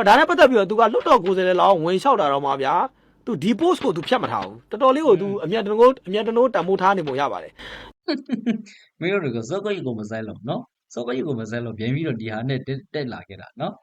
တော့ဒါနဲ့ပတ်သက်ပြီးတော့သူကလွတ်တော်ကိုယ်စားလှယ်လောက်ဝင်လျှောက်တာတော့မှဗျာသူဒီ post ကိုသူဖြတ်မထားဘူးတော်တော်လေးကိုသူအမြတ်တနိုးအမြတ်တနိုးတန်ဖိုးထားနေပုံရပါတယ်မင်းတို့ကစောကိုကြီးကိုမဆိုင်လို့နော်စောကိုကြီးကိုမဆိုင်လို့ပြန်ပြီးတော့ဒီဟာနဲ့တက်လာခဲ့တာနော်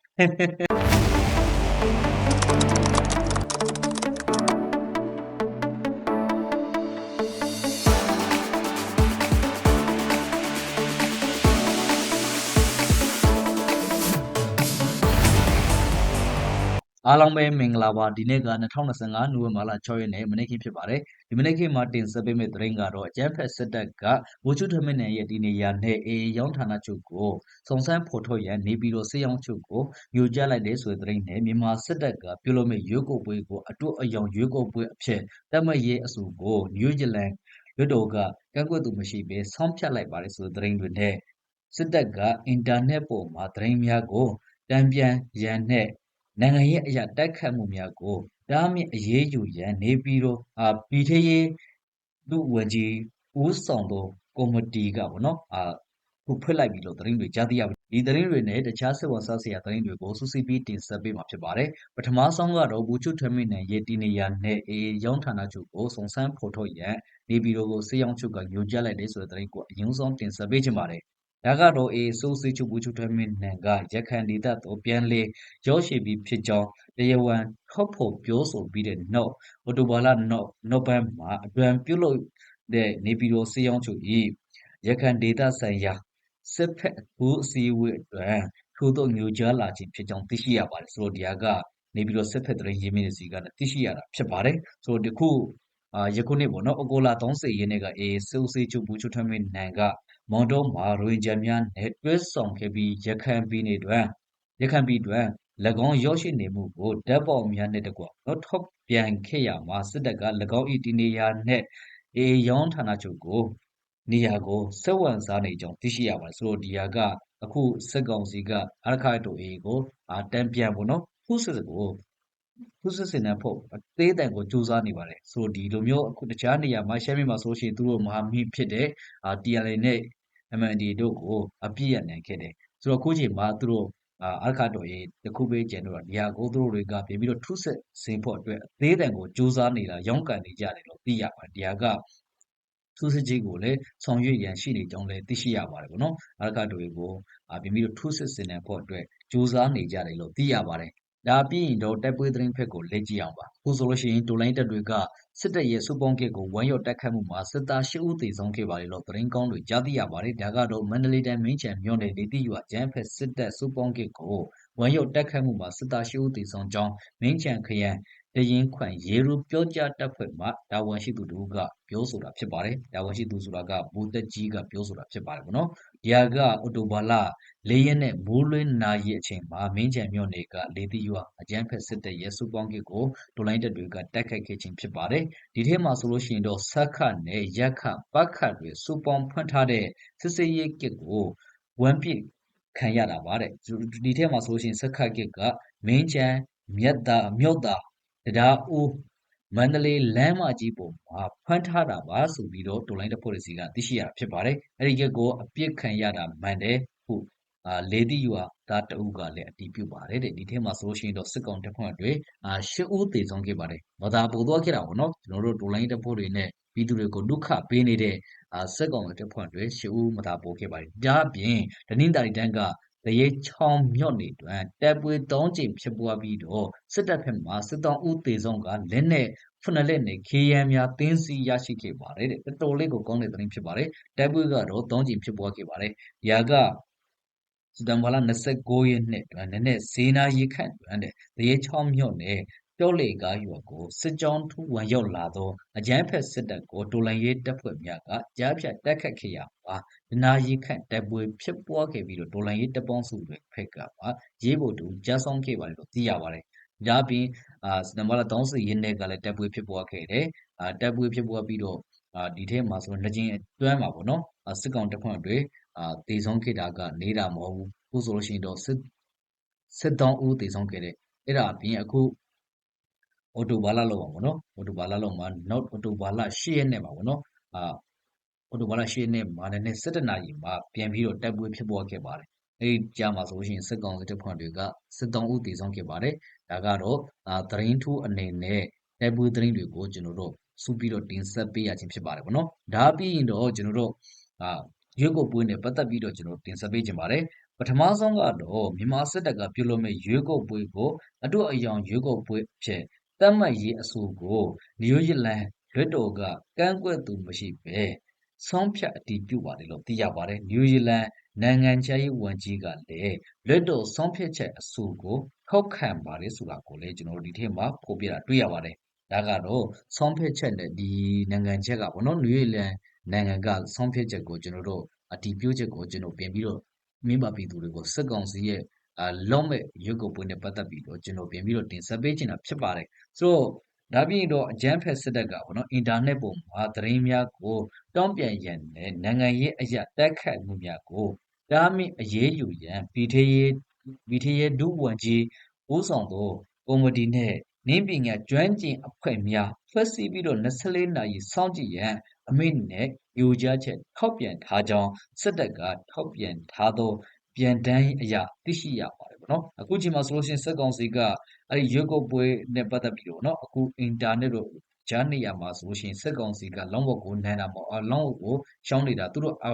အားလုံးပဲမင်္ဂလာပါဒီနေ့က2025နိုဝင်ဘာလ6ရက်နေ့မနေ့ကဖြစ်ပါတယ်ဒီမနေ့ကမှာတင်ဆက်ပေးမယ့်သတင်းကတော့အကြမ်းဖက်စစ်တပ်ကဝချူထမင်းနယ်ရဲ့ဒီနေရာနဲ့အေရောင်းဌာနချုပ်ကိုစုံစမ်းဖော်ထုတ်ရန်နေပြည်တော်စေရောင်းချုပ်ကိုညှို့ကြားလိုက်တဲ့ဆိုတဲ့သတင်းနဲ့မြန်မာစစ်တပ်ကပြုလုပ်မယ့်ရွေးကောက်ပွဲကိုအတူအယောင်ရွေးကောက်ပွဲအဖြစ်တတ်မှတ်ရေးအဆိုကိုနယူးဇီလန်လွှတ်တော်ကကန့်ကွက်သူမရှိဘဲဆောင်းဖြတ်လိုက်ပါတယ်ဆိုတဲ့သတင်းတွေနဲ့စစ်တပ်ကအင်တာနက်ပေါ်မှာသတင်းများကိုတံပြန်ရန်နဲ့ နိုင်ငံရေးအရာတိုက်ခတ်မှုများကိုတားမြစ်အရေးယူရန် နေပြည်တော်အာပြည်ထရေးလူဝန်ကြီးဦးဆောင်သောကော်မတီကပေါ့နော်အာခုဖွင့်လိုက်ပြီလို့သတင်းတွေကြားသိရပါတယ်ဒီသတင်းတွေနဲ့တခြားစစ်ဝန်စားစရာသတင်းတွေကိုစူးစီးပြီးတင်ဆက်ပေးမှာဖြစ်ပါတယ်ပထမဆုံးကတော့ဘူချွတ်ထွေးမိနန်ရဲ့တီနေယာနဲ့အေရောင်းဌာနချုပ်ကိုစုံစမ်းဖော်ထုတ်ရန်နေပြည်တော်ကိုစေရောင်းချုပ်ကညွှန်ကြားလိုက်တဲ့ဆိုတဲ့သတင်းကိုအရင်ဆုံးတင်ဆက်ပေးချင်ပါတယ် ဒါကတော့အေဆိုးစီချုပ်ဘူချွတ်ထွေးမိနန်က ရခိုင်ဒေသတော်ပြန်လေရောက်ရှိပြီးဖြစ်ကြောင်း တရားဝင် ထုတ်ဖော်ပြောဆိုပြီးတဲ့နောက် အော်တိုဘာလနောက်နောက်ပိုင်းမှာ အတွံပြုတ်လို့တဲ့ နေပြည်တော်စေအောင်ချုပ်ဤရခိုင်ဒေသဆိုင်ရာ စစ်ဖက်ဘူးအစည်းအဝေးအတွက် ထို့သောညွှန်ကြားလာခြင်းဖြစ်ကြောင်း သိရှိရပါတယ် ဆိုတော့ဒီဟာကနေပြည်တော်စစ်ဖက်တရင်ရေးမင်းစီကသိရှိရတာ ဖြစ်ပါတယ်ဆိုတော့ဒီခုအာယခုနေ့ပေါ့နော်အကိုလာ30ရက်နေ့ကအေးစိုးစေးချုပ်ဘူးချုပ်ထွန်းမင်းနန်က မော်တော်မှာ ရိုင်ဂျာများနဲ့ တွဲဆောင်ခဲ့ပြီး ရခိုင်ပြည်နယ်တွင်ရခိုင်ပြည်တွင်၎င်းရောက်ရှိနေမှုကို ဓာတ်ပေါများနှင့်တကွနော်ထုတ်ပြန်ခဲ့ရမှာ စစ်တပ်က၎င်း၏တည်နေရာနှင့်အေရောင်းဌာနချုပ်ကိုနေရာကိုစက်ဝန်စားနေကြောင်း သိရှိရပါတယ် ဆိုတော့ ဒီဟာက အခုစက်ကောင်စီကအရခိုင်တို့အေကိုအာတံပြန်ပေါ့နော်ခုစစ်စစ်ကိုခုစစ်စစ်နဲ့ဖို့ အသေးတန်ကိုစူးစမ်းနေပါတယ် ဆိုတော့ ဒီလိုမျိုးအခုတခြားနေရာမှာ ရှမ်းပြည်မှာဆိုရှင် သူတို့ မဟာမိဖြစ်တဲ့အာ TNL နဲ့ MND တို့ကိုအပြည့်ရနိုင်ခဲ့တယ်ဆိုတော့အခုချိန်မှာသူတို့အာအခါတော်ရေးတခုပဲကျန်တော့ဒီဟာကိုသူတို့တွေကပြင်ပြီးတော့ထုဆက်စင်ဖို့အတွက်အသေးတန်ကိုစူးစမ်းနေတာရောင်းကန်နေကြတယ်လို့သိရပါတယ်ဒီဟာကသူစစ်ကြီးကိုလည်းဆောင်ရွက်ရန်ရှိနေကြောင်းလည်းသိရှိရပါတယ်ပေါ့နော်အခါတော်ရေးကိုအာပြင်ပြီးတော့ထုဆက်စင်တဲ့ဖို့အတွက်စူးစမ်းနေကြတယ်လို့သိရပါတယ် ဒါပြီးရင်တော့တပ်ပွဲသတင်းဖက်ကိုလက်ကြည့်အောင်ပါအခုဆိုလို့ရှိရင်တိုလိုင်းတပ်တွေကစစ်တပ်ရဲ့စုပေါင်းကစ်ကိုဝမ်းရော့တိုက်ခတ်မှုမှာစစ်သား၈ဦးသေဆုံးခဲ့ပါတယ်လို့သတင်းကောင်းတွေကြားသိရပါတယ်ဒါကတော့မန္တလေးတိုင်းမင်းချံမြို့နယ်ဒေသရွာကျန်းဖက်စစ်တပ်စုပေါင်းကစ်ကိုဝမ်းရော့တိုက်ခတ်မှုမှာစစ်သား၈ဦးသေဆုံးကြောင်းမင်းချံခရိုင်တရင်ခွန်ရေရူပြောကြားတပ်ဖွဲ့မှတာဝန်ရှိသူတို့ကပြောဆိုတာဖြစ်ပါတယ်တာဝန်ရှိသူဆိုတာကဘူတက်ကြီးကပြောဆိုတာဖြစ်ပါတယ်ဗောနော် ဒီဟာကအော်တိုဘာလ၄ရက်နဲ့မိုးလွင်းနာရီအချိန်မှာမင်းချံမြို့နယ်ကလေတိရွာအကျန်းဖက်စစ်တပ်ရဲ့စုပေါင်းကစ်ကိုဒိုလိုင်းတပ်တွေကတိုက်ခိုက်ခဲ့ခြင်းဖြစ်ပါတယ်ဒီထဲမှာဆိုလို့ရှိရင်တော့စက္ခနဲ့ရက်ခပတ်ခတ်တွေစုပေါင်းဖွင့်ထားတဲ့စစ်စေးရေးကစ်ကိုဝမ်ပြစ်ခံရတာပါတဲ့ဒီထဲမှာဆိုလို့ရှိရင်စက္ခကစ်ကမင်းချံမြတ်တာမြို့တာတရားဦး မန္တလေးလမ်းမကြီးပေါ်မှာဖွင့်ထားတာပါဆိုပြီးတော့ဒိုလိုင်းတပ်ဖွဲ့စီကသိရှိရတာဖြစ်ပါတယ်အဲ့ဒီကစ်ကိုအပြစ်ခံရတာမှန်တယ်ဟုအာလေတိရွာသားတအုပ်ကလည်းအတည်ပြုပါတယ်တဲ့ဒီထဲမှာဆိုလို့ရှိရင်တော့စစ်ကောင်တပ်ဖွဲ့တွေအာရှစ်ဦးသေဆုံးခဲ့ပါတယ်မသာပို့သွားခဲ့တာပေါ့နော်ကျွန်တော်တို့ဒိုလိုင်းတပ်ဖွဲ့တွေနဲ့ပြည်သူတွေကိုဒုက္ခပေးနေတဲ့အာစစ်ကောင်တပ်ဖွဲ့တွေရှစ်ဦးမသာပို့ခဲ့ပါတယ်ဒါအပြင်ဒနင်းတာရီတန်းကတ ရေချောင်းမြော့နေတွင်တပ်ပွဲ၃ချိန်ဖြစ်ပွားပြီးတော့စစ်တပ်ဖက်မှစစ်တောင်းဦးသေဆုံးကလက်နဲ့ဖုန်လက်နဲ့ခေးရန်များတင်းစီရရှိခဲ့ပါတယ်တဲ့တော်တော်လေးကိုကောင်းတဲ့သတင်းဖြစ်ပါတယ်တပ်ပွဲကတော့၃ချိန်ဖြစ်ပွားခဲ့ပါတယ်ဒီဟာကစတန်ဘာလ29ရက်နေ့တွင်နည်းနည်းဈေးနာရီခန့်တွင်တဲ့တရေချောင်းမြော့နဲ့ ပြောလေကားရွာကို စစ်ကြောင်းထူဝင်ရောက်လာသော အကြမ်းဖက်စစ်တပ်ကိုတိုလန်ရေးတပ်ဖွဲ့များက ကြားဖြတ်တိုက်ခတ်ခဲ့ရပါဒနာရီခန့်တပ်ပွဲဖြစ်ပွားခဲ့ပြီးတော့တိုလန်ရေးတပ်ပေါင်းစုတွေဖက်ကပါရေးဖို့တူကြားဆောင်ခဲ့ပါတယ်လို့ သိရပါတယ် ဒါပြင်အာစတန်ဘာလ30ရက်နေ့ကလည်းတပ်ပွဲဖြစ်ပွားခဲ့တယ်အာတပ်ပွဲဖြစ်ပွားပြီးတော့အာဒီထဲမှာဆို နှစ်ကျင်းအတွမ်းမှာပေါ့နော် စစ်ကောင်တပ်ဖွဲ့တွေအာတည်ဆုံးခဲ့တာကနေတာမဟုတ်ဘူး အခုဆိုလို့ရှိရင်တော့စစ်စစ်တောင်းဦးတည်ဆုံးခဲ့တဲ့အဲ့ဒါအပြင် အခု အော်တိုဘာလလောက်ပါဗောနော်အော်တိုဘာလလောက်မှာနောက်အော်တိုဘာလ10ရက်နေ့ပါဗောနော်အာအော်တိုဘာလ10ရက်နေ့မှာလည်း17နာရီမှာပြန်ပြီးတော့တိုက်ပွဲဖြစ်ပွားခဲ့ပါတယ်အဲဒီကြားမှာဆိုလို့ရှိရင်စစ်ကောင်စီတပ်ဖွဲ့တွေကစစ်တောင်းဦးတည်ဆောင်ခဲ့ပါတယ်ဒါကတော့အာသတင်းထူးအနေနဲ့တိုက်ပွဲသတင်းတွေကိုကျွန်တော်တို့စုပြီးတော့တင်ဆက်ပေးရခြင်းဖြစ်ပါတယ်ဗောနော်ဒါပြီးရင်တော့ကျွန်တော်တို့အာရွေးကောက်ပွဲနဲ့ပတ်သက်ပြီးတော့ကျွန်တော်တင်ဆက်ပေးခြင်းပါတယ်ပထမဆုံးကတော့မြန်မာစစ်တပ်ကပြုလုပ်မဲ့ရွေးကောက်ပွဲကိုအတူအယောင်ရွေးကောက်ပွဲဖြစ် တတ်မှတ်ရေးအဆိုကို နယူးဇီလန်လွှတ်တော်က ကန့်ကွက်သူမရှိပဲဆုံးဖြတ်အတည်ပြုပါတယ်လို့ သိရပါတယ် နယူးဇီလန် နိုင်ငံခြားရေးဝန်ကြီးကလည်း လွှတ်တော်ဆုံးဖြတ်ချက်အဆိုကို ထောက်ခံပါတယ်ဆိုတာကိုလည်း ကျွန်တော်တို့ ဒီထဲမှာ ဖော်ပြတာတွေ့ရပါတယ် ဒါကတော့ ဆုံးဖြတ်ချက်နဲ့ ဒီနိုင်ငံချက်ကပေါ့နော် နယူးဇီလန်နိုင်ငံက ဆုံးဖြတ်ချက်ကို ကျွန်တော်တို့ အတည်ပြုချက်ကို ကျွန်တော်ပြင်ပြီးတော့မိဘပြည်သူတွေကို စစ်ကောင်စီရဲ့ အာလုံးမဲ့ရုပ်ကိုပွင့်နဲ့ ပတ်သက်ပြီးတော့ ကျွန်တော် ပြင်ပြီးတော့ တင်ဆက်ပေးချင်တာ ဖြစ်ပါတယ် ဆိုတော့ ဒါပြင်တော့ အကြမ်းဖက်စစ်တပ်ကပေါ့နော်အင်တာနက်ပေါ်မှာ သတင်းများကိုတောင်းပြန်ရန်နဲ့ နိုင်ငံရေးအရာတက်ခတ်မှုများကို တားမြစ်အရေးယူရန် ပြည်ထရေးပြည်ထရေး ဒုဝန်ကြီး ဦးဆောင်သော ကော်မတီနဲ့နင်းပညာကျွမ်းကျင်အဖွဲ့များ ဖွဲ့စည်းပြီးတော့24နာရီ စောင့်ကြည့်ရန် အမိန့်နဲ့ ညွှန်ကြားချက်ထောက်ပြန်ထားကြောင်း စစ်တပ်ကထောက်ပြန်ထားသော ပြန်တန်းအရာသိရှိရပါတယ်ဗောနော်အခုချိန်မှာဆိုလို့ရှိရင်စစ်ကောင်စီကအဲ့ဒီရွက်ကုတ်ပွဲနဲ့ပတ်သက်ပြီးတော့နော်အခုအင်တာနက်တို့ဂျာနေရမှာဆိုလို့ရှိရင်စစ်ကောင်စီကလောင်းဝက်ကိုနန်းတာပေါ့အလောင်းဝက်ကိုရှောင်းနေတာသူတို့အ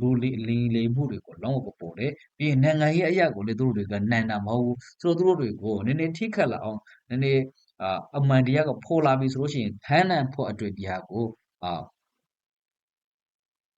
လူလီလင်းလေမှုတွေကိုလောင်းဝက်ကိုပေါ်တယ်ပြီးရင်နိုင်ငံရေးအရာကိုလည်းသူတို့တွေကနန်းတာမဟုတ်ဘူးဆိုတော့သူတို့တွေကိုနည်းနည်းထိခတ်လာအောင်နည်းနည်းအာအမှန်တရားကပေါ်လာပြီဆိုလို့ရှိရင်ဖမ်းနန်းဖို့အတွက်တရားကိုအာ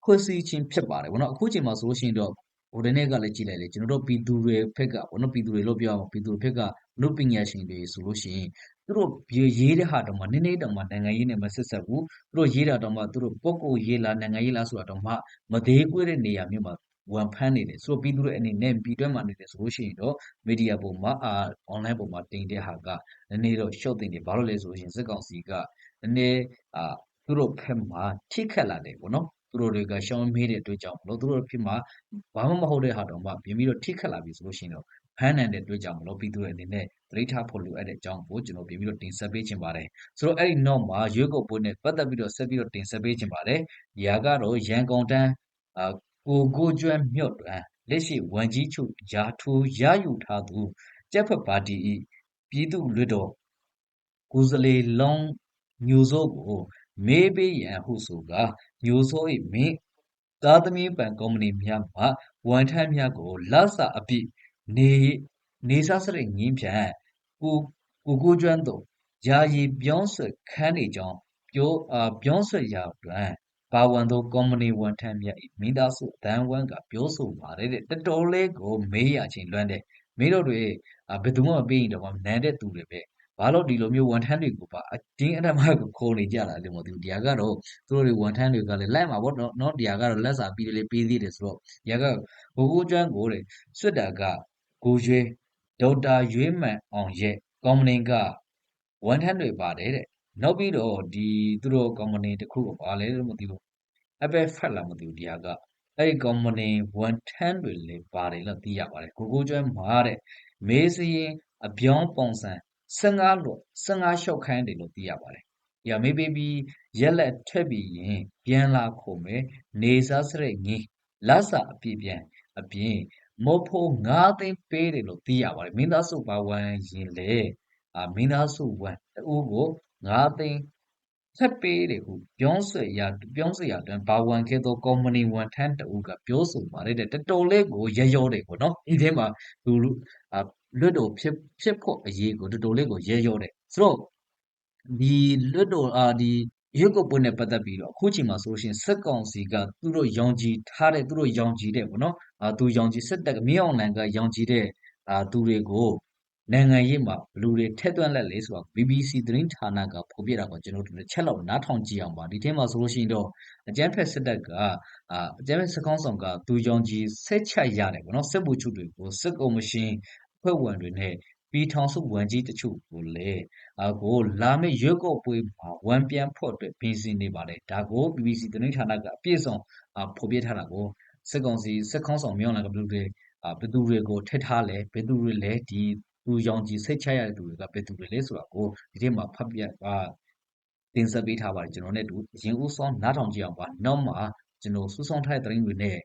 ဖွဲ့စည်းခြင်းဖြစ်ပါတယ်ဗောနော်အခုချိန်မှာဆိုလို့ရှိရင်တော့ ဟိုတနေ့ကလည်းကြည်လိုက်လေကျွန်တော်တို့ပြည်သူတွေဖက်ကဗောနော်ပြည်သူတွေလို့ပြောအောင်ပြည်သူတွေဖက်ကလူပညာရှင်တွေဆိုလို့ရှိရင်သူတို့ရေးတဲ့ဟာတော့မှနည်းနည်းတော့မှနိုင်ငံရေးနဲ့မဆက်ဆက်ဘူးသူတို့ရေးတာတော့မှသူတို့ပုဂ္ဂိုလ်ရေးလားနိုင်ငံရေးလားဆိုတာတော့မှမသေးကွေးတဲ့နေရာမျိုးမှာဝန်ဖမ်းနေတယ်ဆိုတော့ပြည်သူတွေအနေနဲ့ပြည်တွင်းမှာနေတယ်ဆိုလို့ရှိရင်တော့မီဒီယာပုံမှာအာ online ပုံမှာတင်တဲ့ဟာကနည်းနည်းတော့ရှော့တင်တယ်ဘာလို့လဲဆိုလို့ရှိရင်စစ်ကောင်စီကနည်းနည်းအာသူတို့ဖက်မှာထိခတ်လာတယ်ပေါ့နော် သူတို့တွေကရှောင်းမေးတဲ့အတွက်ကြောင့်မလို့သူတို့ဖြစ်မှာဘာမှမဟုတ်တဲ့ဟာတော့မှပြင်ပြီးတော့ထိခတ်လာပြီဆိုလို့ရှိရင်တော့ဖမ်းနိုင်တဲ့အတွက်ကြောင့်မလို့ပြည်သူတွေအနေနဲ့သတိထားဖို့လိုအပ်တဲ့အကြောင်းကိုကျွန်တော်ပြင်ပြီးတော့တင်ဆက်ပေးခြင်းပါတယ်ဆိုတော့အဲ့ဒီနောက်မှာရွေးကောက်ပွဲနဲ့ပတ်သက်ပြီးတော့ဆက်ပြီးတော့တင်ဆက်ပေးခြင်းပါတယ်ဒီဟာကတော့ရန်ကုန်တန်းအာကိုကိုကျွမ်းမြတ်တန်းလက်ရှိဝန်ကြီးချုပ်ယာထူရယူထားသူကျက်ဖက်ပါတီဤပြည်သူ့လွှတ်တော်ကိုယ်စားလှယ်လောင်းမျိုးစိုးကို မေးပေးရန်ဟုဆိုကမျိုးစိုး၏မင်းသားသမီးပံကုမ္ပဏီများမှဝန်ထမ်းများကိုလဆအပြည့်နေနေစားစရိတ်ငင်းဖြန့်ကိုကိုကိုကျွမ်းတို့ယာယီပြောင်းဆွဲခန်းနေကြောင်းပြောအာပြောင်းဆွဲရာတွင်ပါဝန်သောကုမ္ပဏီဝန်ထမ်းများ၏မိသားစုအတန်းဝမ်းကပြောဆိုပါတယ်တဲ့တော်တော်လေးကိုမေးရချင်းလွမ်းတဲ့မင်းတို့တွေအာဘယ်သူမှမပေးရင်တော့နန်းတဲ့သူတွေပဲ ဘာလို့ဒီလိုမျိုးဝန်ထမ်းတွေကိုပါအတင်းအဓမ္မကိုခေါ်နေကြတာလဲမသိဘူးတရားကတော့သူတို့တွေဝန်ထမ်းတွေကလည်းလိုက်မှာပေါ့နော်နော်တရားကတော့လက်စာပြီးတယ်လေပေးသေးတယ်ဆိုတော့တရားကဘိုးဘိုးကျွမ်းကိုတဲ့စွတ်တာကကိုရွေးဒေါက်တာရွေးမှန်အောင်ရဲ့ကော်မဏီကဝန်ထမ်းတွေပါတယ်တဲ့နောက်ပြီးတော့ဒီသူတို့ကော်မဏီတစ်ခုကပါလဲလို့မသိဘူးအပယ်ဖက်လာမသိဘူးတရားကအဲ့ဒီကော်မဏီဝန်ထမ်းတွေလည်းပါတယ်လို့သိရပါတယ်ကိုကိုကျွမ်းမှာတဲ့မေးစရင်အပြောင်းပုံစံ 15လို့15လျှောက်ခိုင်းတယ်လို့သိရပါတယ်။ရမေးပေးပြီးရက်လက်ထက်ပြီးရင်ပြန်လာခုံမယ်နေစားစရိတ်ငင်းလက်စာအပြည့်ပြန်အပြင်မောဖို့9သိန်းပေးတယ်လို့သိရပါတယ်။မင်းသားစုပါဝန်ရင်လေအာမင်းသားစုဝန်တူကို9သိန်းထပ်ပေးတယ်ဟုပြောင်းဆွေရပြောင်းဆွေရတွင်ဘာဝန်ခဲ့သောကုမ္ပဏီဝန်ထမ်းတဦးကပြောဆိုပါတယ်တဲ့တော်တော်လေးကိုရရောတယ်ပေါ့နော်ဒီထဲမှာလူအာ လွတ်တော်ဖြစ်ဖြစ်ဖို့အရေးကိုတော်တော်လေးကိုရဲရောတယ်ဆိုတော့ဒီလွတ်တော်အာဒီရွက်ကုတ်ပွဲနဲ့ပတ်သက်ပြီးတော့အခုချိန်မှာဆိုလို့ရှိရင်စက်ကောင်စီကသူတို့ရောင်ကြည်ထားတဲ့သူတို့ရောင်ကြည်တဲ့ပေါ့နော်အာသူရောင်ကြည်စစ်တပ်မင်းအောင်လန်ကရောင်ကြည်တဲ့အာသူတွေကိုနိုင်ငံရေးမှာဘလူတွေထက်သွင်းလက်လေဆိုတော့ BBC သတင်းဌာနကဖော်ပြတာကိုကျွန်တော်တို့ချက်လောက်နားထောင်ကြည့်အောင်ပါဒီထဲမှာဆိုလို့ရှိရင်တော့အကြမ်းဖက်စစ်တပ်ကအာအကြမ်းဖက်စကောင်းဆောင်ကသူရောင်ကြီးဆက်ချက်ရတယ်ပေါ့နော်စစ်ဘူချုပ်တွေကိုစစ်ကော်မရှင် ဖွဲ့ဝင်တွေနဲ့ ပြည်ထောင်စုဝန်ကြီးတချို့ကိုလည်းအကိုလာမယ့်ရွက်ကော့ပွဲမှာဝန်ပြန်ဖို့အတွက် ပြင်ဆင်နေပါတယ် ဒါကို BBC သတင်းဌာနက အပြည့်စုံ ဖော်ပြထားတာကို စစ်ကောင်စီ စစ်ခေါင်းဆောင်မြောင်းလာကဘယ်လိုတွေအာဘယ်သူတွေကိုထက်ထားလဲ ဘယ်သူတွေလဲဒီသူရောင်ကြီးစိတ်ချရတဲ့သူတွေက ဘယ်သူတွေလဲဆိုတာကို ဒီထဲမှာ ဖတ်ပြအာတင်ဆက်ပေးထားပါတယ် ကျွန်တော်နဲ့တူရင်ဦးဆောင်နားထောင်ကြည့်အောင်ပါ နောက်မှာ ကျွန်တော်စူးစောင်းထားတဲ့ သတင်းတွေနဲ့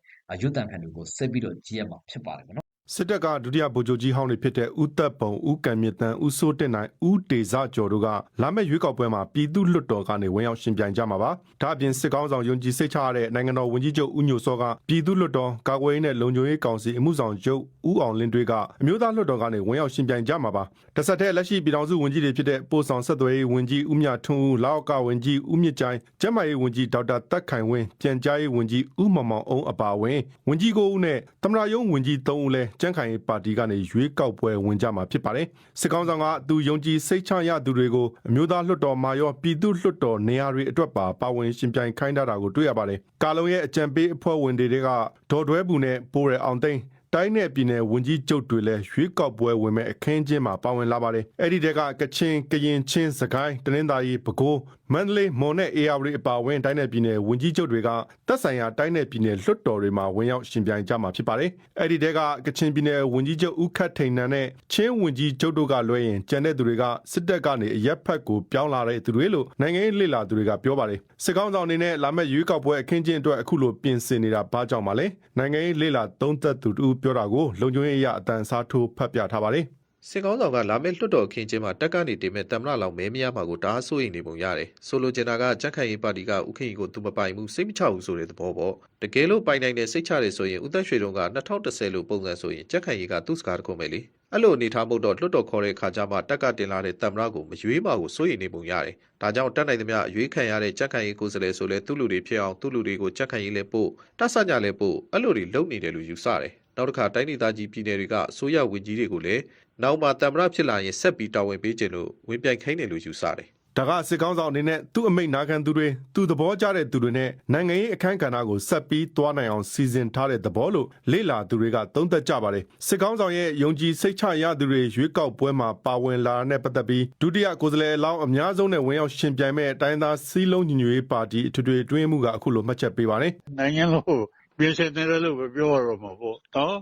ရုပ်သံဖန်တွေကို ဆက်ပြီးတော့ ကြည့်ရမှာ ဖြစ်ပါတယ်ပေါ့နော် စစ်တပ်ကဒုတိယဗိုလ်ချုပ်ကြီးဟောင်းတွေဖြစ်တဲ့ဦးသက်ပုံဦးကံမြင့်တန်းဦးစိုးတင်နိုင်ဦးတေဇကျော်တို့ကလာမယ့်ရွေးကောက်ပွဲမှာပြည်သူ့လွှတ်တော်ကနေဝင်ရောက်ရှင်ပြိုင်ကြမှာပါဒါအပြင်စစ်ကောင်းဆောင်ယုံကြည်စိတ်ချရတဲ့နိုင်ငံတော်ဝန်ကြီးချုပ်ဦးညိုစောကပြည်သူ့လွှတ်တော်ကာကွယ်ရေးနဲ့လုံခြုံရေးကောင်စီအမှုဆောင်ချုပ် ဦးအောင်လင်းတွေကအမျိုးသားလွှတ်တော်ကနေဝင်ရောက်ရှင်ပြိုင်ကြမှာပါတစ်ဆက်တည်းလက်ရှိပြည်ထောင်စုဝန်ကြီးတွေဖြစ်တဲ့ပို့ဆောင်ဆက်သွယ်ရေးဝန်ကြီးဦးမြထွန်းဦးလောက်အောက်ကဝန်ကြီးဦးမြင့်ကြိုင်ကျန်းမာရေးဝန်ကြီးဒေါက်တာတက်ခိုင်ဝင်းပြန်ကြားရေးဝန်ကြီးဦးမောင်မောင်အောင်အပါအဝင်ဝန်ကြီးကိုဦးနဲ့သမ္မတရုံးဝန်ကြီး၃ဦးလည်းကျန်းခိုင်ရေးပါတီကနေရွေးကောက်ပွဲဝင်ကြမှာဖြစ်ပါတယ်စစ်ကောင်းဆောင်ကသူယုံကြည်စိတ်ချရသူတွေကိုအမျိုးသားလွှတ်တော်မှာရောပြည်သူ့လွှတ်တော်နေရာတွေအတွက်ပါပါဝင်ရှင်ပြိုင်ခိုင်းထားတာကိုတွေ့ရပါတယ်ကာလုံရဲ့အကြံပေးအဖွဲ့ဝင်တွေကဒေါ်တွဲဘူးနဲ့ပိုးရအောင်သိန်း တိုင်းနယ်ပြည်နယ်ဝန်ကြီးချုပ်တွေလည်းရွေးကောက်ပွဲဝင်မဲ့အခင်းချင်းမှာပါဝင်လာပါတယ်။အဲ့ဒီတက်ကကချင်ကရင်ချင်းစကိုင်းတနင်္သာရီပဲခူးမန္တလေးမွန်နဲ့အေရဝတီအပါအဝင်တိုင်းနယ်ပြည်နယ်ဝန်ကြီးချုပ်တွေကသက်ဆိုင်ရာတိုင်းနယ်ပြည်နယ်လွှတ်တော်တွေမှာဝင်ရောက်ရှင်ပြိုင်ကြမှာဖြစ်ပါတယ်။အဲ့ဒီတက်ကကချင်ပြည်နယ်ဝန်ကြီးချုပ်ဦးခတ်ထိန်နန်နဲ့ချင်းဝန်ကြီးချုပ်တို့ကလွှဲရင်ကျန်တဲ့သူတွေကစစ်တပ်ကနေအရက်ဖက်ကိုပြောင်းလာတဲ့သူတွေလို့နိုင်ငံရေးလှစ်လာသူတွေကပြောပါတယ်။စစ်ကောင်းဆောင်အနေနဲ့လာမယ့်ရွေးကောက်ပွဲအခင်းချင်းအတွက်အခုလိုပြင်ဆင်နေတာဘာကြောင့်ပါလဲ။နိုင်ငံရေးလှစ်လာသုံးသက်သူတူပြောတာကိုလုံခြုံရေးအရအတန်စားထိုးဖတ်ပြထားပါတယ်။စစ်ကောင်းဆောင်ကလာမယ့်လွှတ်တော်ခင်းချင်းမှာတက်ကနေတင်မဲ့တမရလောင်မဲမရမှာကိုဒါအစိုးရိမ်နေပုံရတယ်။ဆိုလိုချင်တာကကြက်ခိုင်ရေးပါတီကဥက္ကဋ္ဌကိုသူမပိုင်ဘူးစိတ်မချဘူးဆိုတဲ့သဘောပေါ့။တကယ်လို့ပိုင်နိုင်တဲ့စိတ်ချတယ်ဆိုရင်ဦးသက်ရွှေတုံးက2010လို့ပုံစံဆိုရင်ကြက်ခိုင်ရေးကသူ့စကားတခုပဲလေ။အဲ့လိုအနေထားမို့တော့လွှတ်တော်ခေါ်တဲ့အခါကျမှတက်ကတင်လာတဲ့တမရကိုမရွေးမှာကိုစိုးရိမ်နေပုံရတယ်။ဒါကြောင့်တက်နိုင်သမျှအရွေးခံရတဲ့ကြက်ခိုင်ရေးကိုယ်စားလှယ်ဆိုလဲသူ့လူတွေဖြစ်အောင်သူ့လူတွေကိုကြက်ခိုင်ရေးလဲပို့တက်ဆညလဲပို့အဲ့လိုတွေလုပ်နေတယ်လို့ယူဆတယ်။ နောက်တစ်ခါတိုင်းဒေသကြီးပြည်နယ်တွေကအစိုးရဝန်ကြီးတွေကိုလည်းနောက်မှတမရဖြစ်လာရင်ဆက်ပြီးတာဝန်ပေးခြင်းလို့ဝင်ပြိုင်ခိုင်းတယ်လို့ယူဆတယ်ဒါကစစ်ကောင်းဆောင်အနေနဲ့သူ့အမိန့်နာခံသူတွေသူ့သဘောကျတဲ့သူတွေနဲ့နိုင်ငံရေးအခမ်းကဏ္ဍကိုဆက်ပြီးသွားနိုင်အောင်စီစဉ်ထားတဲ့သဘောလို့လေ့လာသူတွေကသုံးသပ်ကြပါတယ်စစ်ကောင်းဆောင်ရဲ့ယုံကြည်စိတ်ချရသူတွေရွေးကောက်ပွဲမှာပါဝင်လာတဲ့ပတ်သက်ပြီးဒုတိယကိုယ်စားလှယ်အလောင်းအများဆုံးနဲ့ဝင်ရောက်ရှင်ပြိုင်မဲ့အတိုင်းသားစီးလုံးညီညွတ်ရေးပါတီအထွေထွေတွင်းမှုကအခုလိုမှတ်ချက်ပေးပါတယ်နိုင်ငံလို့ ပြင်ဆင်တယ်လို့ပဲပြောရတော့မှာပေါ့နော်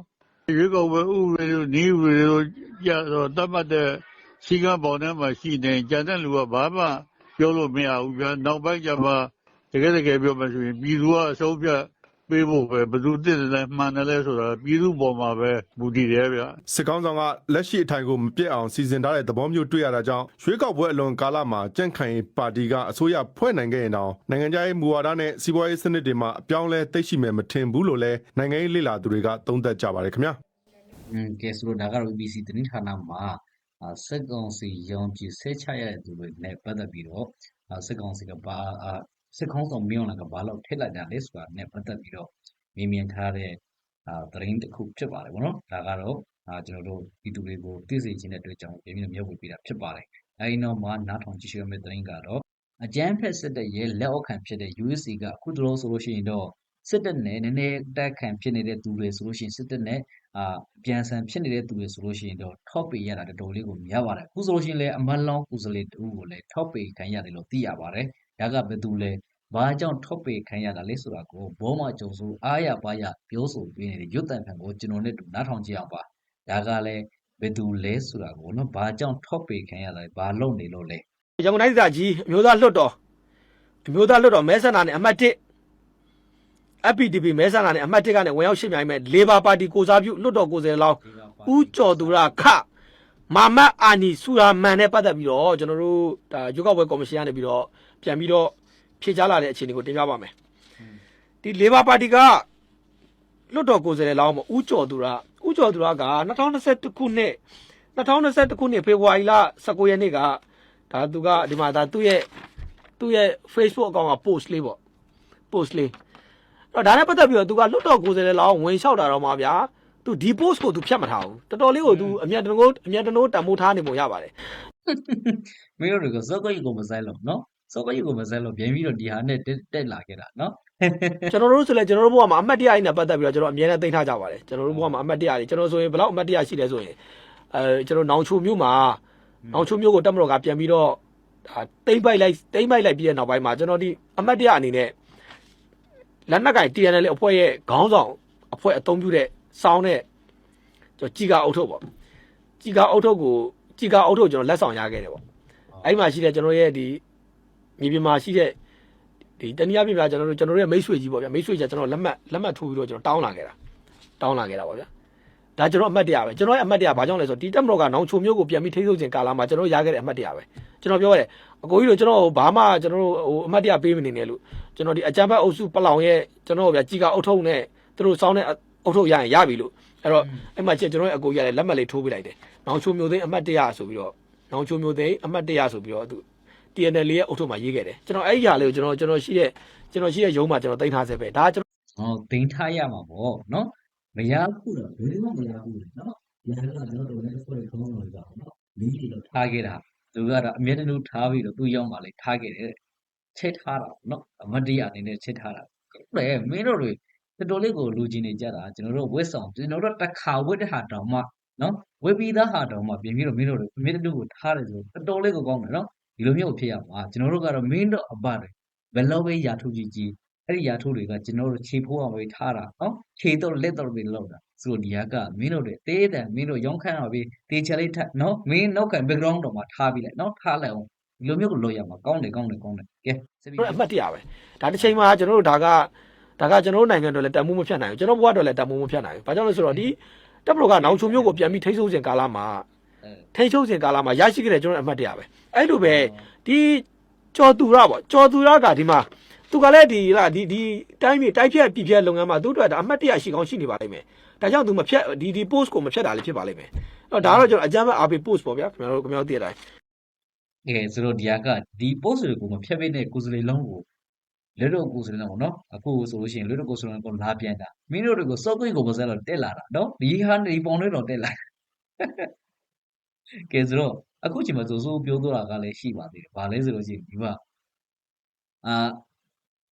ရွေးကောက်ပွဲဥပဒေလို့နီးဥပဒေလို့ကြတော့တတ်မှတ်တဲ့စီကံပေါ်ထဲမှာရှိနေကြတဲ့လူကဘာမှပြောလို့မရဘူးဗျာနောက်ပိုင်းကျမှတကယ်တကယ်ပြောမှဆိုရင်ပြည်သူကအဆုံးဖြတ် ပေးဖို့ပဲဘယ်သူတစ်တယ်လဲမှန်တယ်လဲဆိုတာပြည်သူပေါ်မှာပဲမူတည်တယ်ဗျာစစ်ကောင်းဆောင်ကလက်ရှိအထိုင်ကိုမပြတ်အောင်စီစဉ်ထားတဲ့သဘောမျိုးတွေ့ရတာကြောင့်ရွေးကောက်ပွဲအလွန်ကာလမှာကြန့်ခိုင်ပါတီကအစိုးရဖွဲ့နိုင်ခဲ့ရင်တောင်နိုင်ငံခြားရေးမူဝါဒနဲ့စီးပွားရေးစနစ်တွေမှာအပြောင်းလဲသိရှိမယ်မထင်ဘူးလို့လည်းနိုင်ငံရေးလေ့လာသူတွေကသုံးသပ်ကြပါတယ်ခင်ဗျာอืมကဲဆိုတော့ဒါကတော့ BBC သတင်းဌာနမှာအာစက်ကောင်စီရောင်ကြည်ဆဲချရတဲ့သူတွေနဲ့ပတ်သက်ပြီးတော့အာစက်ကောင်စီကဘာအာ စစ်ခေါင်းဆောင်မင်းအောင်လှိုင်ကဘာလို့ထည့်လိုက်တာလဲဆိုတာနဲ့ ပတ်သက်ပြီးတော့မြင်မြင်ထားတဲ့အာသတင်းတစ်ခုဖြစ်ပါတယ်ဗောနော် ဒါကတော့အာကျွန်တော်တို့ဒီတူတွေကို သိစေခြင်းတဲ့အတွက်ကြောင့်ပြင်းပြင်းမျက်ဝေပေးတာဖြစ်ပါတယ် အဲဒီနောက်မှာ နားထောင်ကြည့်ရှုရမယ့် သတင်းကတော့ အကြမ်းဖက်စစ်တပ်ရဲ့ လက်အောက်ခံဖြစ်တဲ့ USC က အခုတလောဆိုလို့ရှိရင်တော့ စစ်တပ်နဲ့ နည်းနည်းတိုက်ခံဖြစ်နေတဲ့သူတွေဆိုလို့ရှိရင် စစ်တပ်နဲ့အာပြန်ဆန်ဖြစ်နေတဲ့သူတွေဆိုလို့ရှိရင်တော့ top pay ရတာ တော်တော်လေးကို များပါတယ် အခုဆိုလို့ရှိရင်လည်း အမတ်လောင်းကုစလေတူကိုလည်း top pay ခံရတယ်လို့ သိရပါတယ် ဒါကဘယ်သူလဲဘာကြောင့် top pay ခံရတာလဲဆိုတာကိုဘောမကြုံစိုးအားရပါရပြောဆိုပေးနေတဲ့ရွတ်တန်ဖန်ကိုကျွန်တော်နဲ့တူနားထောင်ကြည့်အောင်ပါဒါကလည်းဘယ်သူလဲဆိုတာကိုနော်ဘာကြောင့် top pay ခံရတာလဲဘာလုပ်နေလို့လဲရန်ကုန်တိုင်းဒေသကြီးအမျိုးသားလွှတ်တော်အမျိုးသားလွှတ်တော်မဲဆန္ဒနယ်အမှတ်1 FPTP မဲဆန္ဒနယ်အမှတ်1ကနေဝင်ရောက်ရှင်းပြိုင်မဲ့ Labor Party ကိုစားပြုလွှတ်တော်ကိုယ်စားလှယ်လောင်းဦးကျော်သူရခမာမတ်အာနီဆူရာမန်နဲ့ပတ်သက်ပြီးတော့ကျွန်တော်တို့ဒါရွေးကောက်ပွဲကော်မရှင်ကနေပြီးတော့ ပြန်ပြီးတော့ဖြေချလာတဲ့အခြေအနေကိုတင်ပြပါမယ်ဒီ Labor Party ကလွှတ်တော်ကိုယ်စားလှယ်လောင်းပေါ့ဦးကျော်သူရဦးကျော်သူရက2021ခုနှစ်2021ခုနှစ်ဖေဖော်ဝါရီလ19ရက်နေ့ကဒါသူကဒီမှာဒါသူ့ရဲ့သူ့ရဲ့ Facebook အကောင့်က post လေးပေါ့ post လေးအဲ့တော့ဒါနဲ့ပတ်သက်ပြီးတော့သူကလွတ်တော်ကိုယ်စားလှယ်လောင်းဝင်လျှောက်တာတော့မှာဗျာသူဒီ post ကိုသူဖြတ်မထားဘူးတော်တော်လေးကိုသူအမျက်တနိုးအမျက်တနိုးတန်ဖိုးထားနေပုံရပါတယ် မင်းတို့ကစောကကြီးကိုမဆိုင်လို့နော် စောကကြီးကိုမဆိုင်လို့ပြန်ပြီးတော့ဒီဟာနဲ့တက်တက်လာခဲ့တာနော် ကျွန်တော်တို့ဆိုလဲကျွန်တော်တို့ဘဝမှာအမှတ်တရအိနဲ့ပတ်သက်ပြီးတော့ကျွန်တော်အမြဲတမ်းသိမ်းထားကြပါတယ်ကျွန်တော်တို့ဘဝမှာအမှတ်တရတွေကျွန်တော်ဆိုရင်ဘယ်လောက်အမှတ်တရရှိလဲဆိုရင်အဲကျွန်တော်နောင်ချိုမျိုးမှာနောင်ချိုမျိုးကိုတက်မတော်ကပြန်ပြီးတော့ဒါတိမ့်ပိုက်လိုက်တိမ့်ပိုက်လိုက်ပြီးတဲ့နောက်ပိုင်းမှာကျွန်တော်ဒီအမှတ်တရအနေနဲ့ လက်နက်ကင် TNL အဖွဲ့ရဲ့ခေါင်းဆောင်အဖွဲ့အသုံးပြုတဲ့စောင်းတဲ့ကျွန်တော်ជីကာအုတ်ထုတ်ပေါ့ជីကာအုတ်ထုတ်ကိုជីကာအုတ်ထုတ်ကျွန်တော်လက်ဆောင်ရခဲ့တယ်ပေါ့အဲ့ဒီမှာရှိတဲ့ကျွန်တော်ရဲ့ဒီ မြေပြင်မှာရှိတဲ့ဒီတနည်းအားဖြင့်ပြကျွန်တော်တို့ကျွန်တော်တို့ရဲ့မိတ်ဆွေကြီးပေါ့ဗျာမိတ်ဆွေကြီးကျွန်တော်လက်မှတ်လက်မှတ်ထိုးပြီးတော့ကျွန်တော်တောင်းလာခဲ့တာတောင်းလာခဲ့တာပေါ့ဗျာဒဒါကျွန်တော်အမှတ်တရပဲကျွန်တော်ရဲ့အမှတ်တရဘာကြောင့်လဲဆိုတော့ဒီတက်မတော်ကနောင်ချိုမျိုးကိုပြန်ပြီးထိန်းချုပ်ခြင်းကာလမှာကျွန်တော်ရခဲ့တဲ့အမှတ်တရပဲကျွန်တော်ပြောရတယ်အကိုကြီးတို့ကျွန်တော်ဘာမှကျွန်တော်တို့ဟိုအမှတ်တရပေးမနေနဲ့လို့ကျွန်တော်ဒီအကြမ်းဖက်အုပ်စုပလောင်ရဲ့ကျွန်တော်ဗျာကြီးကအုပ်ထုံးနဲ့သူတို့စောင်းတဲ့အုပ်ထုံးရရင်ရပြီလို့အဲ့တော့အဲ့မှာကျွန်တော်ရဲ့အကိုကြီးကလည်းလက်မှတ်လေးထိုးပေးလိုက်တယ်နောင်ချိုမျိုးသိန်းအမှတ်တရဆိုပြီးတော့နောင်ချိုမျိုးသိန်းအမှတ်တရဆိုပြီးတော့သူ TNL ရဲ့အုပ်ထုံးမှာရေးခဲ့တယ်ကျွန်တော်အဲ့ဒီဟာလေးကိုကျွန်တော်ကျွန်တော်ရှိတဲ့ကျွန်တော်ရှိတဲ့ရုံးမှာကျွန်တော်တင်ထားစေပဲဒါကျွန်တော်ဟောတင်ထားရမှာပေါ့နော်မရဘူးတော့ဘယ်လိုမှမရဘူးနော်ရဟန်းကကျွန်တော်တို့လည်းဆိုရခေါင်းလို့ကြောက်နော်လင်းကြီးတော့ထားခဲ့တာသူကတော့အမြဲတမ်းထားပြီးတော့သူ့ရောက်မှလေထားခဲ့တယ်ချက်ထားတာနော်အမတ်တရားအနေနဲ့ချက်ထားတာဟုတ်တယ်မင်းတို့တွေတော်တော်လေးကိုလူချင်းနေကြတာကျွန်တော်တို့ဝက်ဆောင်ကျွန်တော်တို့တစ်ခါဝက်တဲ့ဟာတောင်မှနော်ဝက်ပြီးသားဟာတောင်မှပြင်ပြီးတော့မင်းတို့တွေအမြဲတမ်းကိုထားတယ်ဆိုတော်တော်လေးကိုကောင်းတယ်နော် ဒီလိုမျိုးဖြစ်ရမှာကျွန်တော်တို့ကတော့ မင်းတို့အပတွေဘယ်လောက်ပဲရာထူးကြီးကြီးအဲ့ဒီရာထိုးတွေကကျွန်တော်တို့ခြေဖိုးအောင်ပဲထားတာနော်ခြေတော့လက်တော့ပဲလောက်တာဆိုတော့ဒီဟာကမင်းတို့တွေတေးတယ်မင်းတို့ရောင်းခန်းအောင်ပြီးတေးချလေးထပ်နော်မင်းနောက်က background တော့မှာထားပြီးလိုက်နော်ထားလိုက်အောင်ဒီလိုမျိုးကိုလို့ရမှာကောင်းတယ်ကောင်းတယ်ကောင်းတယ်ကဲဆက်ပြီးတို့အမှတ်တရပဲဒါတစ်ချိန်မှာကျွန်တော်တို့ဒါကဒါကကျွန်တော်တို့နိုင်ငံအတွက်လည်းတန်မိုးမဖြတ်နိုင်ဘူးကျွန်တော်ဘဝအတွက်လည်းတန်မိုးမဖြတ်နိုင်ဘူးဘာကြောင့်လဲဆိုတော့ဒီတပ်မတော်ကနောင်ချုံမျိုးကိုပြန်ပြီးထိန်းချုပ်ခြင်းကာလမှာအဲ ထိန်းချုပ်ခြင်းကာလမှာရရှိခဲ့တဲ့ကျွန်တော်တို့အမှတ်တရပဲအဲ့လိုပဲဒီကျော်သူရပေါ့ကျော်သူရကဒီမှာသူကလည်းဒီလားဒီဒီတိုင်းပြည်တိုက်ဖြတ်ပြည်ဖြတ်လုပ်ငန်းမှာသူ့အတွက်ဒါအမှတ်တရရှိကောင်းရှိနေပါလိမ့်မယ်ဒါကြောင့်သူမဖြတ်ဒီဒီ post ကိုမဖြတ်တာလည်းဖြစ်ပါလိမ့်မယ်အဲ့တော့ဒါတော့ကျွန်တော်အကြမ်းဖက် RP post ပေါ့ဗျာခင်ဗျားတို့ခင်ဗျားတို့သိရတိုင်းကဲဆိုတော့ဒီဟာကဒီ post တွေကိုမဖြတ်ပေးတဲ့ကိုယ်စလေလုံးကိုလွတ်တော့ကိုယ်စလေလုံးပေါ့နော်အခုဆိုလို့ရှိရင်လွတ်တော့ကိုယ်စလေလုံးကိုလာပြန်တာမင်းတို့တွေကိုစော့ကွင်းကိုပါစက်တော့တက်လာတာနော်ဒီဟာဒီပုံတွေတော့တက်လာ ကဲဆိုတော့အခုချိန်မှာဆိုဆိုပြောသွားတာကလည်းရှိပါသေးတယ်ဘာလဲဆိုလို့ရှိရင်ဒီမှာအာ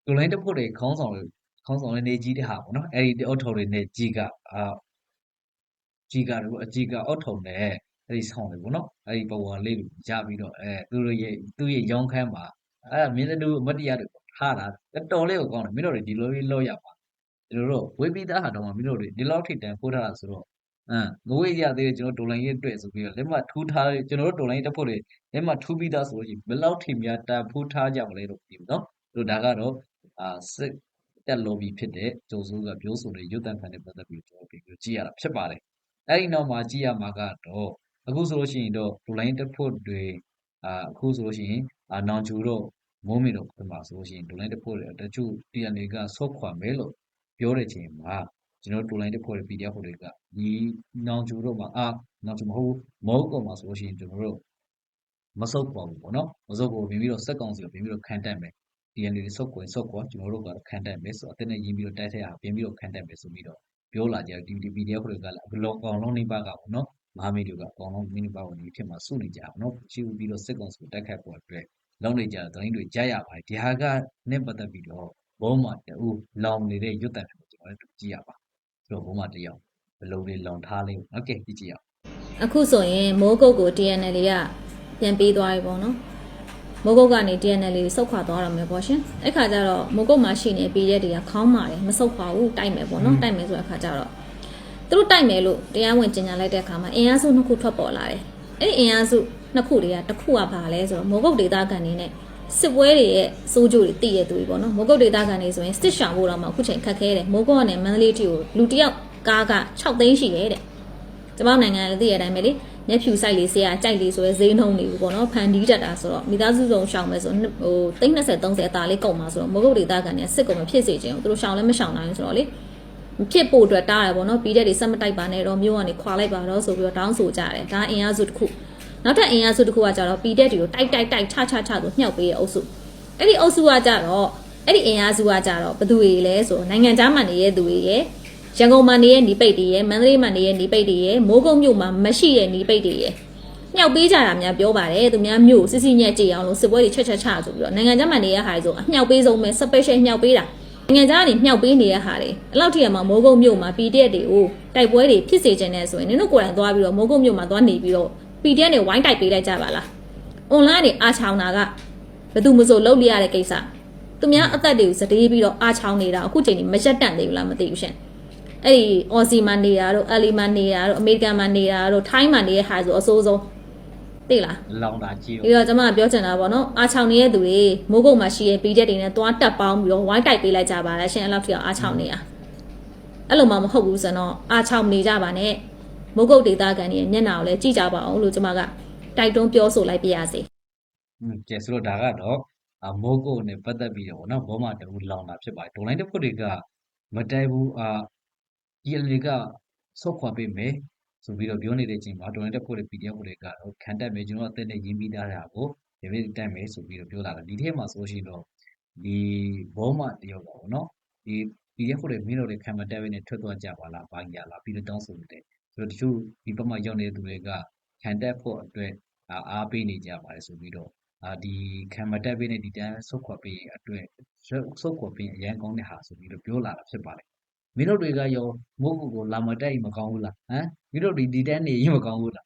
ကိုလိုင်းတစ်ဖို့တွေခေါင်းဆောင်တွေခေါင်းဆောင်တွေနေကြီးတဲ့ဟာပေါ့နော်အဲ့ဒီအောက်ထော်တွေနဲ့ကြီးကအာကြီးကတော့အကြီးကအောက်ထော်နဲ့အဲ့ဒီဆောင်တွေပေါ့နော်အဲ့ဒီပုံဝါလေးတွေရပြီးတော့အဲသူတို့ရဲ့သူ့ရဲ့ရောင်းခန်းမှာအဲ့မင်းတို့အမတ်တရားတွေထားတာတော်လေးကိုကောင်းတယ်မင်းတို့တွေဒီလိုလေးလောက်ရပါကျွန်တော်တို့ဝေးပြီးသားဟာတော့မင်းတို့တွေဒီလောက်ထိတန်ဖိုးထားတာဆိုတော့ အမ်ငွေရသေးတယ်ကျွန်တော်ဒေါ်လာရေးအတွက်ဆိုပြီးတော့လက်မှတ်ထူးထားကျွန်တော်တို့ဒေါ်လာရေးတက်ဖို့တွေလက်မှတ်ထူးပြီးသားဆိုလို့ရှိရင်ဘယ်လောက်ထိများတန်ဖိုးထားကြမလဲတော့ပြီးနော်တို့ဒါကတော့အာစစ်တက်လို့ပြီးဖြစ်တဲ့ဂျိုဆိုးကပြောဆိုတဲ့ရွတ်တန်ခံတဲ့ပတ်သက်ပြီးကျွန်တော်ပြီးကြည့်ရတာဖြစ်ပါတယ်အဲ့ဒီနောက်မှာကြည့်ရမှာကတော့အခုဆိုလို့ရှိရင်တော့ဒေါ်လာရေးတက်ဖို့တွေအာအခုဆိုလို့ရှိရင်အာနောင်ကျူတော့မိုးမီတော့ဒီမှာဆိုလို့ရှိရင်ဒေါ်လာရေးတက်ဖို့တွေတချို့ TNA ကဆော့ခွာမဲလို့ပြောတဲ့ချိန်မှာကျွန်တော်တို့ line တက်ဖွဲ့တဲ့ PDF ဖွဲ့တွေက ဒီနောင်ကျူတို့မှာအာနောင်ကျူမဟုတ်ဘူးမဟုတ်ကောင်မှာဆိုလို့ရှိရင်ကျွန်တော်တို့မဆုတ်ပါဘူးပေါ့နော်မဆုတ်ကိုပြင်ပြီးတော့စက်ကောင်စီကိုပြင်ပြီးတော့ခံတက်မယ် DNA တွေဆုတ်ကွယ်ဆုတ်ကွာကျွန်တော်တို့ကတော့ခံတက်မယ်ဆိုတော့အတင်းနဲ့ရင်းပြီးတော့တိုက်ထက်အောင်ပြင်ပြီးတော့ခံတက်မယ်ဆိုပြီးတော့ပြောလာကြတယ်ဒီ PDF ဖွဲ့တွေကလည်းဘလော့ကောင်လုံးနေပါကပေါ့နော်မဟာမိတ်တွေကအကောင်လုံးမိနိပါဝင်ဒီဖြစ်မှာစုနေကြအောင်နော်ချီပြီးတော့စက်ကောင်စီကိုတိုက်ခတ်ဖို့အတွက်လုံးနေကြတဲ့တိုင်းတွေကြားရပါတယ်ဒီဟာကနဲ့ပတ်သက်ပြီးတော့ဘုံမှာတူလောင်နေတဲ့ရွတ်တန်တွေကိုကျွန်တော်တို့ကြည့်ရပါဆိုတော့ဘုံမတစ်ယောက် ဘယ်လိုလေးလောင်ထားလေးโอเคကြည့်ကြည့်အောင် အခုဆိုရင်မိုးကုတ်ကို TNL ကပြန်ပေးသွားပြီပေါ့နော်မိုးကုတ်ကနေ TNL ကိုစုတ်ခွာသွားရမယ်ပေါ့ရှင်အဲ့ခါကျတော့မိုးကုတ်မှာရှိနေပြီးတဲ့တွေကခေါင်းမာတယ်မစုတ်ခွာဘူးတိုက်မယ်ပေါ့နော်တိုက်မယ်ဆိုတဲ့အခါကျတော့သူတို့တိုက်မယ်လို့တရားဝင်ကြေညာလိုက်တဲ့အခါမှာအင်အားစုနှစ်ခုထွက်ပေါ်လာတယ်အဲ့ဒီအင်အားစုနှစ်ခုတွေကတစ်ခုကဘာလဲဆိုတော့မိုးကုတ်ဒေသခံတွေနဲ့စစ်ပွဲတွေရဲ့စိုးကြိုတွေတည်ရသူတွေပေါ့နော်မိုးကုတ်ဒေသခံတွေဆိုရင်စစ်ရှောင်ဖို့တော့မှအခုချိန်ခက်ခဲတယ်မိုးကုတ်ကနေမန္တလေးတီကိုလူတစ်ယောက် ကားက6သိန်းရှိတယ်တဲ့ ကျမတို့နိုင်ငံလည်းသိရတဲ့အတိုင်းပဲလေမျက်ဖြူဆိုင်လေးဆရာကြိုက်လေးဆိုရဲဈေးနှုန်းတွေပေါ့နော်ဖန်တီးတတ်တာဆိုတော့မိသားစုစုံရှောင်မယ်ဆိုဟို30 30အသာလေးကုန်မှာဆိုတော့မကုတ်ဒေတာကန်เนี่ยစစ်ကုန်မဖြစ်စေချင်ဘူးသူတို့ရှောင်လည်းမရှောင်နိုင်ဘူးဆိုတော့လေမဖြစ်ဖို့အတွက်တားတယ်ပေါ့နော်ပြီးတဲ့တွေစက်မတိုက်ပါနဲ့တော့မြို့ကနေခွာလိုက်ပါတော့ဆိုပြီးတော့တောင်းဆိုကြတယ်ဒါအင်အားစုတစ်ခုနောက်ထပ်အင်အားစုတစ်ခုကကြတော့ပြီးတဲ့တွေကိုတိုက်တိုက်တိုက်ချချချဆိုမြှောက်ပေးတဲ့အုပ်စုအဲ့ဒီအုပ်စုကကြတော့အဲ့ဒီအင်အားစုကကြတော့ဘယ်သူတွေလဲဆိုနိုင်ငံသားမှန်နေတဲ့သူတွေရဲ့ ရန်ကုန်မှာနေရဲ့နီးပိတ်တွေရဲ့မန္တလေးမှာနေရဲ့နီးပိတ်တွေရဲ့မိုးကုတ်မြို့မှာမရှိရဲ့နီးပိတ်တွေရဲ့မြောက်ပေးကြတာများပြောပါတယ်သူများမြို့စစ်စစ်ညက်ကြည့်အောင်လို့စစ်ပွဲတွေချက်ချက်ချဆိုပြီးတော့နိုင်ငံခြားမှာနေရဟာတွေဆိုအမြောက်ပေးဆုံးပဲ special မြောက်ပေးတာနိုင်ငံခြားကနေမြောက်ပေးနေရဟာတွေအဲ့လောက်ထိရမှာမိုးကုတ်မြို့မှာ PDF တွေကိုတိုက်ပွဲတွေဖြစ်စေချင်တယ်ဆိုရင်နင်တို့ကိုယ်တိုင်သွားပြီးတော့မိုးကုတ်မြို့မှာသွားနေပြီးတော့ PDF တွေဝိုင်းတိုက်ပေးလိုက်ကြပါလား online တွေအားချောင်းတာကဘယ်သူမှမဆိုလုပ်လိရတဲ့ကိစ္စသူများအသက်တွေကိုစတေးပြီးတော့အားချောင်းနေတာအခုချိန်นี้မရက်တန့်သေးဘူးလားမသိဘူးရှင် အဲ့ဒီအော်စီမှာနေတာတို့အလီမှာနေတာတို့အမေရိကန်မှာနေတာတို့ထိုင်းမှာနေတဲ့ဟာဆိုအဆိုးဆုံးသိလားလောင်တာကြည့်ပြီးတော့ကျွန်မကပြောချင်တာပေါ့နော်အားချောင်နေတဲ့သူတွေမိုးကုတ်မှာရှိရဲ့ BJ တွေနဲ့သွားတက်ပေါင်းပြီးတော့ဝိုင်းတိုက်ပေးလိုက်ကြပါလားရှင်အဲ့လောက်ထိအောင်အားချောင်နေတာအဲ့လိုမှမဟုတ်ဘူးဆိုတော့အားချောင်နေကြပါနဲ့မိုးကုတ်ဒေသခံတွေရဲ့မျက်နှာကိုလည်းကြည့်ကြပါအောင်လို့ကျွန်မကတိုက်တွန်းပြောဆိုလိုက်ပြရစီอืมကဲဆိုတော့ဒါကတော့အမိုးကုတ်နဲ့ပတ်သက်ပြီးတော့ဗောနော်ဘောမတူလောင်တာဖြစ်ပါတယ်ဒုံလိုင်းတစ်ခုတွေကမတိုင်ဘူးအာ ဒီအလီကဆော့ခွာပေးမယ်ဆိုပြီးတော့ပြောနေတဲ့အချိန်မှာဒုံလိုင်းတစ်ခုတွေ PDF တွေကတော့ခံတက်မယ်ကျွန်တော်အသက်နဲ့ရင်းပြီးသားတာကိုဒီနေ့တက်မယ်ဆိုပြီးတော့ပြောလာတာဒီထဲမှာဆိုရှင်တော့ဒီဘောမတယောက်ပါဗောနော်ဒီ PDF တွေမင်းတို့တွေခံမတက်ဘဲနဲ့ထွက်သွားကြပါလားဘာကြီးလားပြီးတော့တောင်းဆိုနေတယ်ဆိုတော့တချို့ဒီဘက်မှာရောက်နေတဲ့သူတွေကခံတက်ဖို့အတွက်အာအားပေးနေကြပါတယ်ဆိုပြီးတော့အာဒီခံမတက်ပေးနဲ့ဒီတန်းဆုတ်ခွာပေးရင်အတွက်ဆုတ်ခွာပေးရင်အရန်ကောင်းတဲ့ဟာဆိုပြီးတော့ပြောလာတာဖြစ်ပါတယ် မင်းတို့တွေကရောမုတ်ကိုလာမတိုက်မကောင်းဘူးလားဟမ်မင်းတို့တွေဒီတန်းနေရင်မကောင်းဘူးလား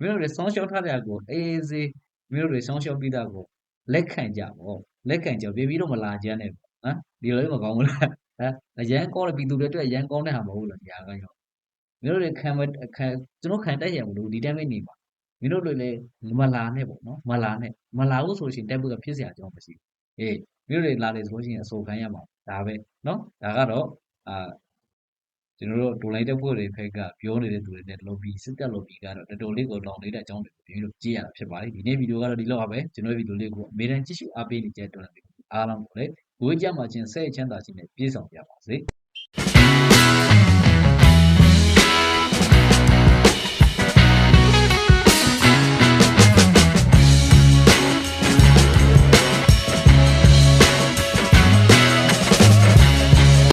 မင်းတို့တွေဆောင်းရှောက်ထားတဲ့ကိုအေးစေးမင်းတို့တွေဆောင်းရှောက်ပြီးတာကိုလက်ခံကြပါလက်ခံကြပြီးပြီးတော့မလာကြနဲ့ဟမ်ဒီလိုလည်းမကောင်းဘူးလားဟမ်အရန်ကောတဲ့ပြည်သူတွေအတွက်ရန်ကောတဲ့ဟာမဟုတ်လားဒီဟာကရောမင်းတို့တွေခံမခံကျွန်တော်ခံတိုက်ရမလို့ဒီတန်းမနေပါမင်းတို့တွေလည်းမလာနဲ့ပေါ့နော်မလာနဲ့မလာဘူးဆိုရှင်တက်ဖို့ကဖြစ်စရာအကြောင်းမရှိဘူးအေးမင်းတို့တွေလာတယ်ဆိုလို့ရှိရင်အဆိုခံရမှာ ဒါပဲနော်ဒါကတော့အာကျွန်တော်တို့ဒိုလိုက်တက်ဖို့တွေဖက်ကပြောနေတဲ့သူတွေနဲ့ lobby စစ်တပ် lobby ကတော့တော်တော်လေးကိုလောင်နေတဲ့အကြောင်းတွေကိုပြီးတော့ကြည့်ရတာဖြစ်ပါတယ်ဒီနေ့ဗီဒီယိုကတော့ဒီလောက်ပါပဲကျွန်တော်ဗီဒီယိုလေးကိုအမေရိကန်ကြည့်ရှုအားပေးနေကြတဲ့တော်တော်လေးအားလုံးကိုလည်းဝေးကြမှာချင်းဆဲချမ်းသာချင်းနဲ့ပြေးဆောင်ကြပါစေ